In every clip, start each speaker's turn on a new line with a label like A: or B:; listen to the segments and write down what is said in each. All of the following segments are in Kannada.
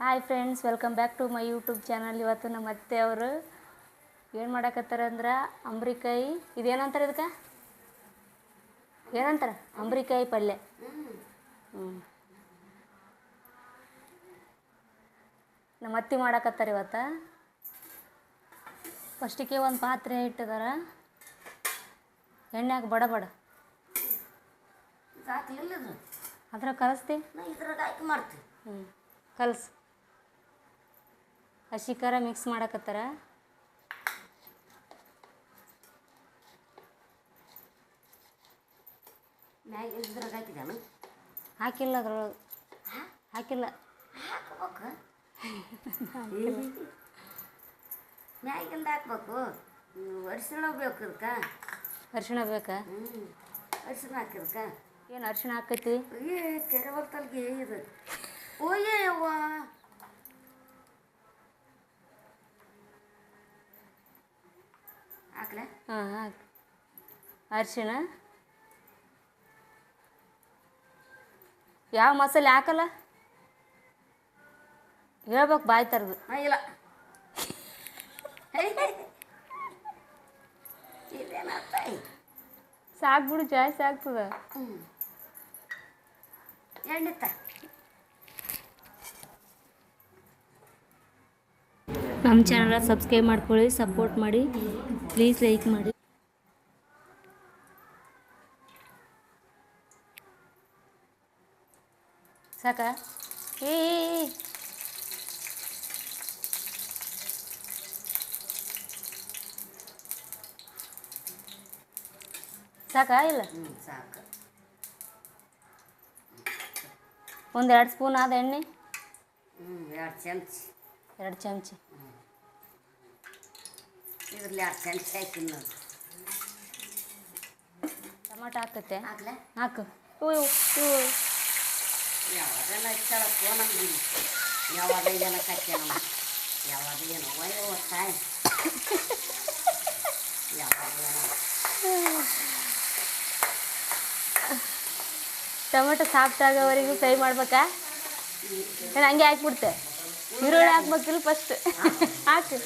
A: Hi friends welcome back to my YouTube channel ಇವತ್ತು ನಮ್ಮ ಅತ್ತೆ ಅವರು ಏನು ಮಾಡಕತ್ತಾರ ಅಂದ್ರೆ ಅಂಬ್ರಿಕಾಯಿ ಇದೇನಂತಾರೆ ಇದಕ್ಕೆ? ಏನಂತಾರೆ? ಅಂಬ್ರಿಕಾಯಿ ಪಲ್ಯ. ಹ್ಞೂ ನಮ್ಮ ಅತ್ತೆ ಮಾಡಾಕತ್ತಾರೆ ಇವತ್ತು. ಫಸ್ಟಿಗೆ ಒಂದು ಪಾತ್ರೆ ಇಟ್ಟಿದಾರ. ಎಣ್ಣೆ ಹಾಕಿ ಬಡ. ಬಡ ಅದ್ರಾಗ ಕಲಿಸ್ತಿ? ಹ್ಞೂ ಕಲ್ಸು. ಹಸಿ ಖಾರ ಮಿಕ್ಸ್ ಮಾಡಕತ್ತಾರ. ಹಾಕಿಲ್ಲ ಅದ್ರೊಳಗೆ. ಹಾಕಿಲ್ಲ.
B: ಹಾಕ್ಬೇಕು? ಮ್ಯಾಗಿಂದ ಹಾಕ್ಬೇಕು? ಅರಿಶಿಣ ಬೇಕು ಇದಕ್ಕೆ.
A: ಅರಿಶಿಣ ಬೇಕಾ?
B: ಅರ್ಶಿಣ ಹಾಕಿದಕ್ಕೆ
A: ಏನು ಅರಿಶಿಣ ಹಾಕೈತಿ?
B: ಏ ಕೆರೆವಲ್ತಲ್ಗೆ ಇದು. ಓಯೇ ಅವ್ವ
A: ಹಾಂ ಹಾಕಿ. ಅರಿಶಿಣ. ಯಾವ ಮಸಾಲೆ ಹಾಕಲ್ಲ? ಹೇಳ್ಬೇಕು ಬಾಯ್ ತರದು.
B: ಇಲ್ಲ.
A: ಸಾಕ್ಬಿಡು ಜಾಸ್ತಿ ಆಗ್ತದ
B: ಎಣ್ಣಿತ್ತ
A: ನಮ್ಮ ಚಾನಲ್ ಸಬ್ಸ್ಕ್ರೈಬ್ ಮಾಡ್ಕೊಳ್ಳಿ ಸಪೋರ್ಟ್ ಮಾಡಿ. ಪ್ಲೀಸ್ ಲೈಕ್ ಮಾಡಿ. ಸಾಕ? ಏ. ಸಾಕಾ ಇಲ್ಲ?
B: ಸಾಕು.
A: ಒಂದು ಎರಡು ಸ್ಪೂನ್ ಆದ ಎಣ್ಣೆ?
B: ಎರಡು ಚಮಚ.
A: ಎರಡು ಚಮಚ.
B: ಇದ್ರಲ್ಲಿ ಎರಡು ಚಮಚ ಹಾಕಿನ ನೋಡಿ
A: ಟೊಮಾಟೊ ಹಾಕತ್ತೆ
B: ಹಾಕ್ಲೆ
A: ಹಾಕು ಇವು ಇವು ಇವು
B: ಯಾವಾಗೆಲ್ಲ ಇರ್ತಾಳ ಫೋನ್ ಅಂದಿಲ್ಲ ಯಾವಾಗ ಇದೆಲ್ಲ ಕಚ್ಚೇನಮ್ಮ ಯಾವಾಗ ಏನೋ ಒಯ್ಯೋ ತಾಯಿ ಯಾವಾಗ ಏನೋ
A: ಟೊಮೆಟೊ ಸಾಫ್ಟ್ ಆಗೋವರೆಗೂ ಫ್ರೈ ಮಾಡ್ಬೇಕಾ ಏನು ಹಂಗೆ ಹಾಕ್ಬಿಡ್ತೆ ಈರುಳ್ಳಿ ಹಾಕ್ಬೇಕಿಲ್ಲ ಫಸ್ಟ್ ಹಾಕು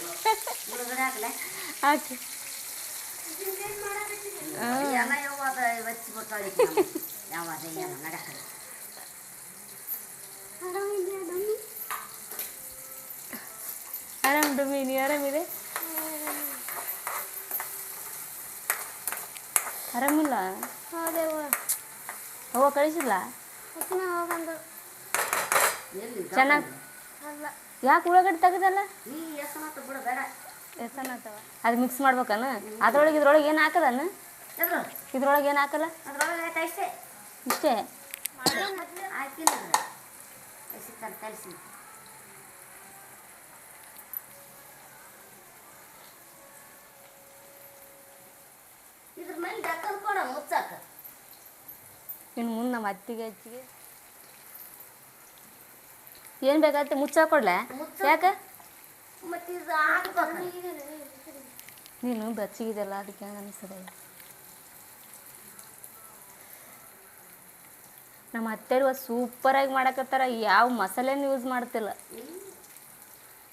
B: ನಡಕಲ್ಲ
A: ಆರಾಮ್ ಡುಮ್ಮಿ ನೀ ಆರಾಮಿದೆ? ಆರಾಮಿಲ್ಲ? ಅವ್ವ ಕಳಿಸಿಲ್ಲ ಚೆನ್ನಾಗಿ ಯಾಕೆ ಉಳ್ಳಾಗಡ್ಡೆ ತೆಗೆದಲ್ಲ? ಅದು ಮಿಕ್ಸ್ ಮಾಡ್ಬೇಕನ? ಅದ್ರೊಳಗೆ ಇದ್ರೊಳಗೆ ಏನು ಹಾಕದನ ಇದ್ರೊಳಗೆ ಏನು ಹಾಕಲ್ಲ? ಇಷ್ಟೇ? ಇನ್ನು ಮುಂದೆ ನಮ್ಮ ಅತ್ತಿಗೆ ಹೆಚ್ಚಿಗೆ ಏನು ಬೇಕಾಗುತ್ತೆ? ಮುಚ್ಚಾಕೊಡ್ಲ ಯಾಕೆ? ನೀನು ಬೆಚ್ಚಗಿದೆಲ್ಲ ಅದಕ್ಕೆ ಹಂಗೆ ಅನಿಸ್ತದೆ ನಮ್ಮ ಅತ್ತೆರು ಸೂಪರಾಗಿ ಮಾಡಕತ್ತಾರ ಯಾವ ಮಸಾಲೆನೂ ಯೂಸ್ ಮಾಡ್ತಿಲ್ಲ.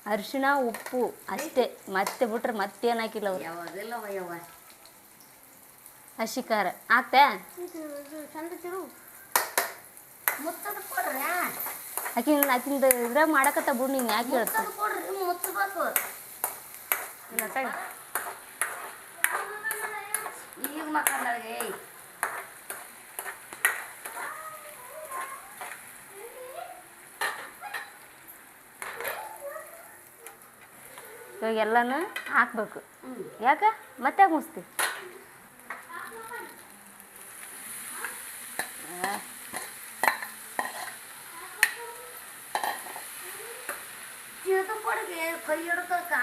A: ಅರಿಶಿಣ ಉಪ್ಪು ಅಷ್ಟೇ. ಮತ್ತೆ ಬಿಟ್ರೆ ಮತ್ತೇನು ಹಾಕಿಲ್ಲ ಅವ್ರು.
B: ಯಾವಾಗೆಲ್ಲ ಯವ್ವ?
A: ಹಸಿ ಖಾರ ಹಾಕ್ತೆ
B: ಮುಚ್ಚದ ಕೊಡ್ರಿ.
A: ಆಕಿನ ಆಕಿಂದ ಇದ್ರಾಗ ಮಾಡಕತ್ತ ಬಿಡು ನೀನು ಯಾಕೆ ಹೇಳ್ತ?
B: ಮುಚ್ಚದ ಕೊಡ್ರಿ. ಮುಚ್ಚಬೇಕು ಈಗ ಮಕ್ಕಳಿಗೆ ಏಯ್
A: ಇವಾಗ ಎಲ್ಲನೂ ಹಾಕ್ಬೇಕು. ಯಾಕೆ? ಮತ್ತೆ ಯಾಕೆ
B: ಕೈ ಹಿಡ್ದಕ್ಕ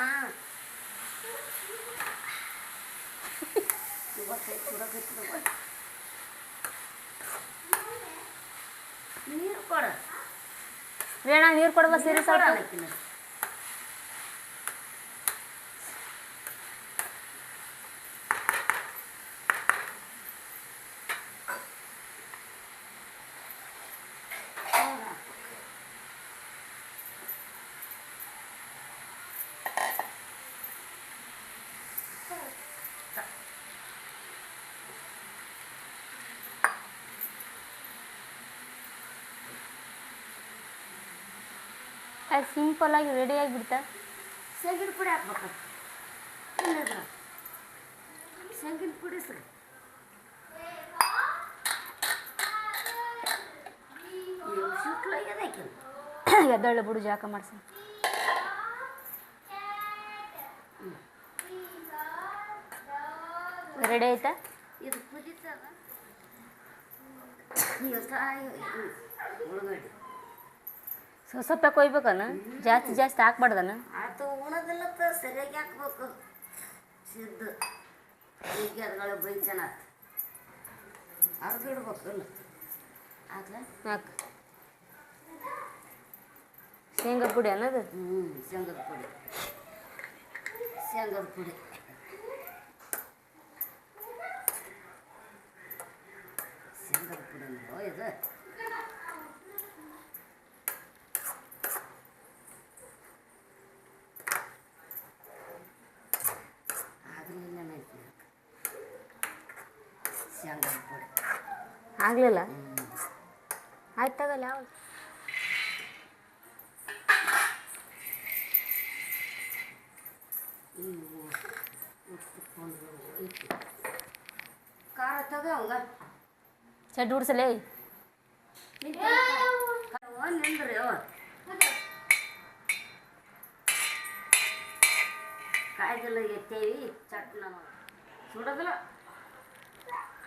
B: ನೀರು ಕೊಡ.
A: ರೇಣ ನೀರು ಕೊಡಲ್ಲ ಸೀರೆ
B: ಕೊಡ
A: ಅದು ಸಿಂಪಲ್ಲಾಗಿ ರೆಡಿಯಾಗಿ ಬಿಡ್ತಾ
B: ಶೇಂಗಿನ ಪುಡಿ ಹಾಕ್ಬೇಕು. ಶೇಂಗಿನ ಪುಡಿ ಸರ್.
A: ಎದ್ದಳ್ಳೆ ಬಿಡು ಜಾಕ ಮಾಡಿಸಿ. ರೆಡಿ ಆಯ್ತಾ
B: ಇದು ಸಾಯಿ ಉಳ್ಳಗಡ್ಡಿ
A: ಸ್ವಲ್ಪ ಸ್ವಲ್ಪ ಕೊಯ್ಬೇಕನ ಜಾಸ್ತಿ ಜಾಸ್ತಿ ಹಾಕ್ಬಾರ್ದನ?
B: ಆತು ಉಣದಿಲ್ಲತ್ತ ಸರಿಯಾಗಿ ಹಾಕ್ಬೇಕು. ಸಿದ್ಧ ಈಗ ಅದ್ರೊಳಗೆ ಬೈಚನ ಅರ್ದು ಇಡ್ಬೇಕು ಇಲ್ಲ ಆದ್ರೆ
A: ಹಾಕ್. ಶೇಂಗಾ ಪುಡಿ ಅನ್ನೋದು?
B: ಹ್ಞೂ ಶೇಂಗದ ಪುಡಿ. ಶೇಂಗದ ಪುಡಿ. ಶೇಂಗದ ಪುಡಿ ಅಂದ್ರೆ ಇದು ಆಗಲಿಲ್ಲ ನೈತಿ ಶೇಂಗದ ಪುಡಿ
A: ಆಗಲಿಲ್ಲ? ಆಯ್ತು ತಗಲ್ಲ ಯಾವ
B: ಖಾರ ತಗೋ ಅವಂಗ
A: ಚಡ್ ಉಡ್ಸಲೇ?
B: ನಿಂದ್ರಿ ಅವ. ಕಾಯ್ದೆಲ್ಲ ಎತ್ತೇವಿ ಚಟ್ನ ಸುಡೋದಿಲ್ಲ.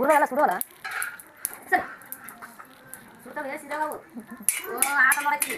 B: ఉడవల సుడవల సరే సుడవే సిరవు ఓ ఆట మొడకి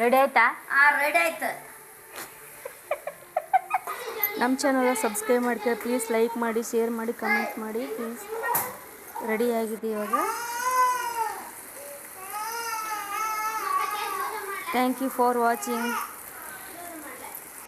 A: ರೆಡಿ ಆಯ್ತಾ?
B: ಆ ರೆಡಿ ಆಯ್ತು.
A: ನಮ್ಮ ಚಾನಲ್ ಸಬ್ಸ್ಕ್ರೈಬ್ ಮಾಡ್ಕೊಳ್ಳಿ ಪ್ಲೀಸ್ ಲೈಕ್ ಮಾಡಿ ಶೇರ್ ಮಾಡಿ ಕಮೆಂಟ್ ಮಾಡಿ ಪ್ಲೀಸ್ ರೆಡಿ ಆಗಿದೆ ಇವಾಗ ಥ್ಯಾಂಕ್ ಯು ಫಾರ್ ವಾಚಿಂಗ್